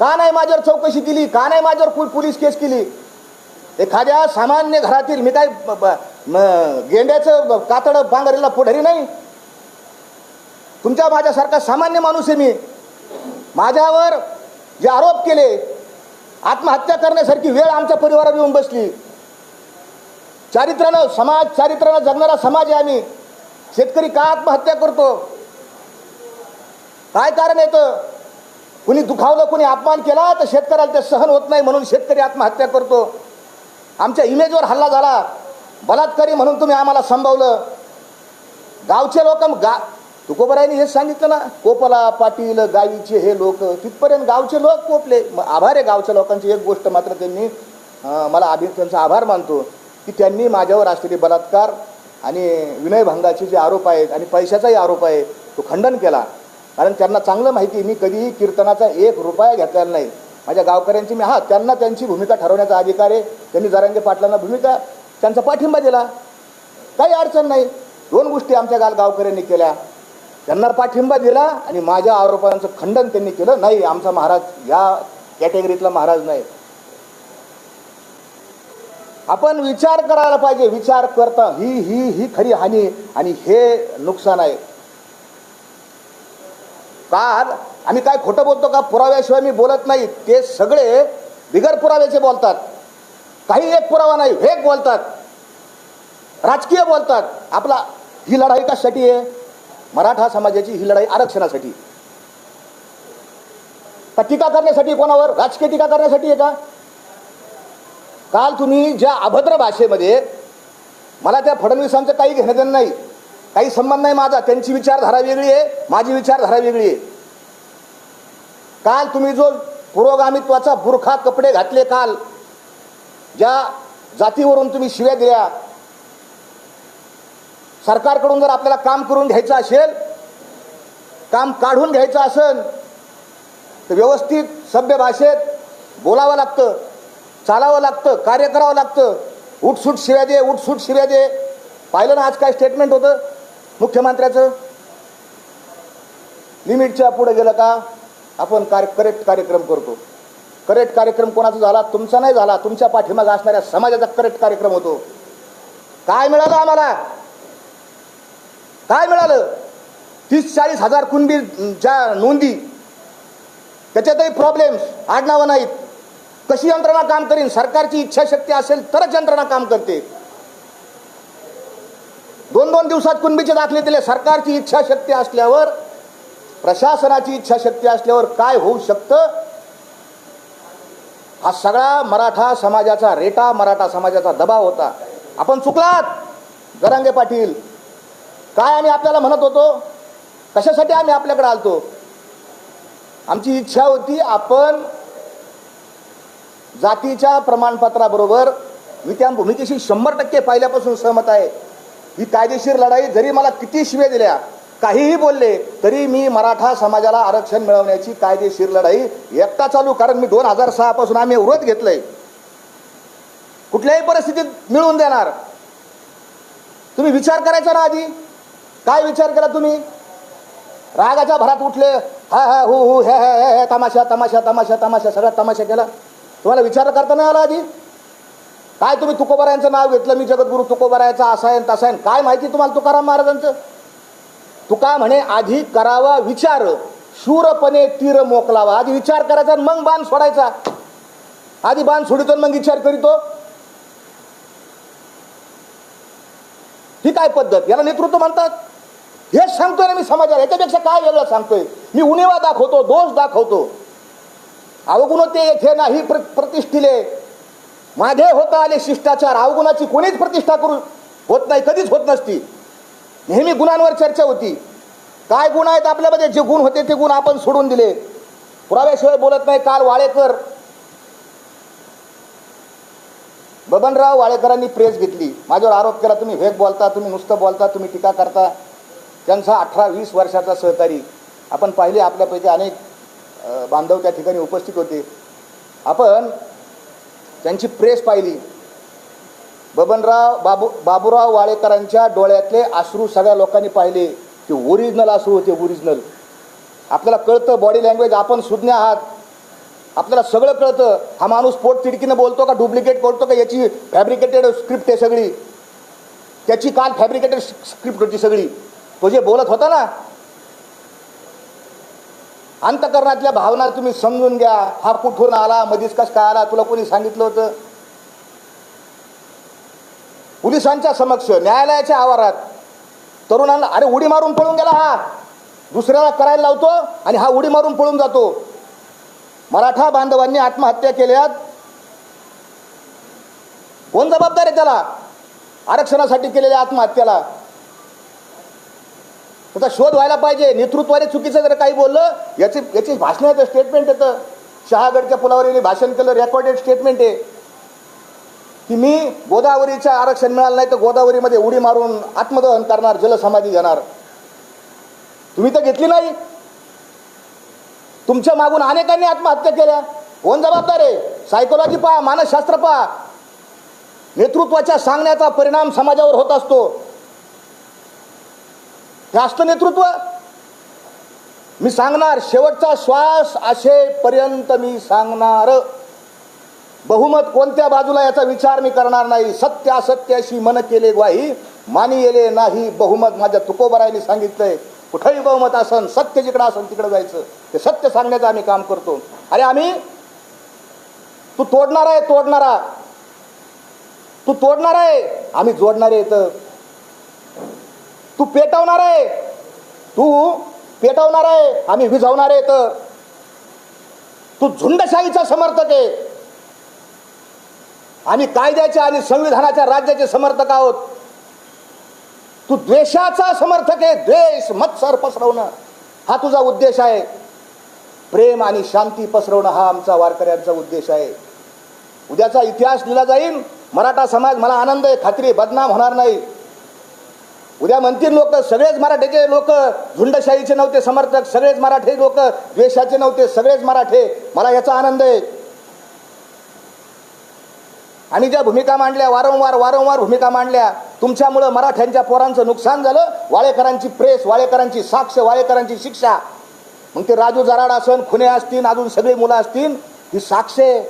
का नाही माझ्यावर चौकशी केली? का नाही माझ्यावर पोलीस केस केली? एखाद्या सामान्य घरातील मी काय म- गेंड्याचं कातड बांगरीला पुढारी नाही? तुमच्या माझ्यासारखा सामान्य माणूस आहे मी. माझ्यावर जे आरोप केले आत्महत्या करण्यासारखी वेळ आमच्या परिवारावर येऊन बसली. चारित्र्यानं समाज चारित्र्यानं जगणारा समाज आहे आम्ही. शेतकरी का आत्महत्या करतो? काय कारण येतं कुणी दुखावलं कुणी अपमान केला तर शेतकऱ्याला ते सहन होत नाही म्हणून शेतकरी आत्महत्या करतो. आमच्या इमेजवर हल्ला झाला. बलात्कारी म्हणून तुम्ही आम्हाला संभवलं. गावचे लोक गा तुकोबरायने हेच सांगितलं ना कोपला पाटील गावीचे हे लोक तिथपर्यंत गावचे लोक कोपले. मग आभार आहे गावच्या लोकांची एक गोष्ट मात्र त्यांनी मला आधी त्यांचा आभार मानतो की त्यांनी माझ्यावर असलेले बलात्कार आणि विनयभंगाचे जे आरोप आहेत आणि पैशाचाही आरोप आहे तो खंडन केला. कारण त्यांना चांगलं माहिती मी कधीही कीर्तनाचा एक रुपया घेतलेला नाही. माझ्या गावकऱ्यांची मी हा त्यांना त्यांची भूमिका ठरवण्याचा अधिकार आहे. त्यांनी जरांगे पाटलांना भूमिका त्यांचा पाठिंबा दिला. काही अडचण नाही. दोन गोष्टी आमच्या गाल गावकऱ्यांनी केल्या. त्यांना पाठिंबा दिला आणि माझ्या आरोपांचं खंडन त्यांनी केलं. नाही आमचा महाराज या कॅटेगरीतला महाराज नाही. आपण विचार करायला पाहिजे. विचार करता ही ही ही खरी हानी आणि हे नुकसान आहे. काल आम्ही काय खोटं बोलतो का? पुराव्याशिवाय मी बोलत नाही. ते सगळे बिगर पुराव्याचे बोलतात. काही एक पुरावा नाही वेग बोलतात. राजकीय बोलतात. आपला ही लढाई कशासाठी आहे? मराठा समाजाची ही लढाई आरक्षणासाठी. का टीका करण्यासाठी कोणावर? राजकीय टीका करण्यासाठी आहे का? काल तुम्ही ज्या अभद्र भाषेमध्ये मला त्या फडणवीसांचं काही घेणं देणं नाही काही संबंध नाही माझा. त्यांची विचारधारा वेगळी आहे माझी विचारधारा वेगळी आहे. काल तुम्ही जो पुरोगामित्वाचा बुरखा कपडे घातले काल ज्या जातीवरून तुम्ही शिव्या दिल्या सरकारकडून जर आपल्याला काम करून घ्यायचं असेल काम काढून घ्यायचं असेल तर व्यवस्थित सभ्य भाषेत बोलावं लागतं चालावं लागतं कार्य करावं लागतं. उठसूट शिव्या दे उठसूट शिव्या दे. पाहिलं ना आज काय स्टेटमेंट होतं? मुख्यमंत्र्याचं? लिमिटच्या पुढे गेलं का? आपण कार्य करेक्ट कार्यक्रम करतो. करेक्ट कार्यक्रम कोणाचा झाला? तुमचा नाही झाला. तुमच्या पाठीमागे असणाऱ्या समाजाचा करेक्ट कार्यक्रम होतो. काय मिळालं आम्हाला? काय मिळालं? तीस चाळीस हजार कुणबीच्या नोंदी त्याच्यातही प्रॉब्लेम्स आडनावं नाहीत. कशी यंत्रणा काम करीन? सरकारची इच्छाशक्ती असेल तरच यंत्रणा काम करते. दोन दोन दिवसात कुणबीचे दाखले दिले. सरकारची इच्छाशक्ती असल्यावर प्रशासनाची इच्छाशक्ती असल्यावर काय होऊ शकतं? हा सगळा मराठा समाजाचा रेटा मराठा समाजाचा दबाव होता. आपण चुकलात जरांगे पाटील. काय आम्ही आपल्याला म्हणत होतो? कशासाठी आम्ही आपल्याकडे आलतो? आमची इच्छा होती आपण जातीच्या प्रमाणपत्राबरोबर मी त्या भूमिकेशी शंभर टक्के पहिल्यापासून सहमत आहे. ही कायदेशीर लढाई जरी मला किती शिवे दिल्या काहीही बोलले तरी मी मराठा समाजाला आरक्षण मिळवण्याची कायदेशीर लढाई एकटा चालू कारण मी दोन हजार सहा पासून आम्ही व्रत घेतलंय. कुठल्याही परिस्थितीत मिळवून देणार. तुम्ही विचार करायचा ना आधी? काय विचार केला तुम्ही? रागाच्या भरात उठले हा हा हु हु हे हे हे हे तमाशा तमाशा तमाशा तमाशा सगळा तमाशा केला. तुम्हाला विचार करता नाही आला आधी? काय तुम्ही तुकोबारायांचं नाव घेतलं? मी जगद्गुरु तुकोबारायाचा असायन आहे तसा आहे काय माहिती तुम्हाला तुकाराम महाराजांचं? तुका म्हणे आधी करावा विचार. शूरपणे तीर मोकलावा. आधी विचार करायचा आणि मग बाण सोडायचा. आधी बाण सोडितो मग विचार करीतो. ही काय पद्धत? याला नेतृत्व म्हणतात. हेच सांगतोय ना मी समाजाला. याच्यापेक्षा काय वेगळं सांगतोय? मी उणिवा दाखवतो दोष दाखवतो. अवगुणते येथे नाही प्र प्रतिष्ठिले. माझे होता आले शिष्टाचार अवगुणाची कोणीच प्रतिष्ठा करू होत नाही कधीच होत नसती. नेहमी गुणांवर चर्चा होती. काय गुण आहेत आपल्यामध्ये? जे गुण होते ते गुण आपण सोडून दिले. पुराव्याशिवाय बोलत नाही काल वाळेकर. बबनराव वाळेकरांनी प्रेस घेतली. माझ्यावर आरोप केला तुम्ही वेग बोलता तुम्ही नुसतं बोलता तुम्ही टीका करता. त्यांचा अठरा वीस वर्षाचा सहकारी. आपण पाहिले आपल्यापैकी अनेक बांधव त्या ठिकाणी उपस्थित होते. आपण त्यांची प्रेस पाहिली. बबनराव बाबू बाबूराव वाळेकरांच्या डोळ्यातले अश्रू सगळ्या लोकांनी पाहिले ते ओरिजिनल अश्रू होते ओरिजिनल आपल्याला कळतं बॉडी लँग्वेज आपण सुज्ञ आहात. आपल्याला सगळं कळतं. हा माणूस पोट तिडकीनं बोलतो का डुप्लिकेट बोलतो का याची फॅब्रिकेटेड स्क्रिप्ट आहे सगळी. त्याची काल फॅब्रिकेटेड स्क्रिप्ट होती सगळी. तो जे बोलत होता ना अंतकरणातल्या भावना तुम्ही समजून घ्या. हा कुठून आला? मधीच कस काय आला? तुला कोणी सांगितलं होतं? पोलिसांच्या समक्ष न्यायालयाच्या आवारात. तरुणांना अरे उडी मारून पळून गेला हा. दुसऱ्याला करायला लावतो आणि हा उडी मारून पळून जातो. मराठा बांधवांनी आत्महत्या केल्यात. कोण जबाबदार आहे त्याला? आरक्षणासाठी केलेल्या आत्महत्याला. त्याचा शोध व्हायला पाहिजे. नेतृत्वाने चुकीचं जर काही बोललं याची याची भाषणाचं स्टेटमेंट येतं शहागडच्या पुलावर यांनी भाषण केलं रेकॉर्डेड स्टेटमेंट आहे. की मी गोदावरीचं आरक्षण मिळालं नाही तर गोदावरीमध्ये उडी मारून आत्मदहन करणार जलसमाधी घेणार तुम्ही तर घेतली नाही. तुमच्या मागून अनेकांनी आत्महत्या केल्या. कोण जबाबदार आहे? सायकोलॉजी पहा मानसशास्त्र पहा. नेतृत्वाच्या सांगण्याचा परिणाम समाजावर होत असतो. हे असतं नेतृत्व? मी सांगणार शेवटचा श्वास असेपर्यंत मी सांगणार. बहुमत कोणत्या बाजूला याचा विचार मी करणार नाही. सत्य असत्याशी मन केले ग्वाही मानी येले नाही. बहुमत माझ्या तुकोबरायने सांगितलंय. कुठंही बहुमत असन सत्य जिकडं असन तिकडं जायचं. ते सत्य सांगण्याचं आम्ही काम करतो. अरे आम्ही? तू तोडणार आहे तोडणारा. तू तोडणार आहे? आम्ही जोडणार आहे तर तू पेटवणार आहे. तू पेटवणार आहे. आम्ही विझवणार आहे तर. तू झुंडशाहीचा समर्थक आहे. आम्ही कायद्याच्या आणि संविधानाच्या राज्याचे समर्थक आहोत. तू द्वेषाचा समर्थक आहे. द्वेष मत्सर पसरवणं हा तुझा उद्देश आहे. प्रेम आणि शांती पसरवणं हा आमचा वारकऱ्यांचा उद्देश आहे. उद्याचा इतिहास लिहिला जाईल. मराठा समाज मला आनंद आहे. खात्री बदनाम होणार नाही. उद्या म्हणतील लोक सगळेच मराठ्याचे लोक झुंडशाहीचे नव्हते समर्थक सगळेच मराठे लोक द्वेषाचे नव्हते सगळेच मराठे. मला याचा आनंद आहे. आणि ज्या भूमिका मांडल्या वारंवार वारंवार भूमिका मांडल्या तुमच्यामुळं मराठ्यांच्या पोरांचं नुकसान झालं. वाळेकरांची प्रेस वाळेकरांची साक्ष वाळेकरांची शिक्षा. मग ते राजू जराड असन खुने असतील अजून सगळी मुलं असतील ही साक्षे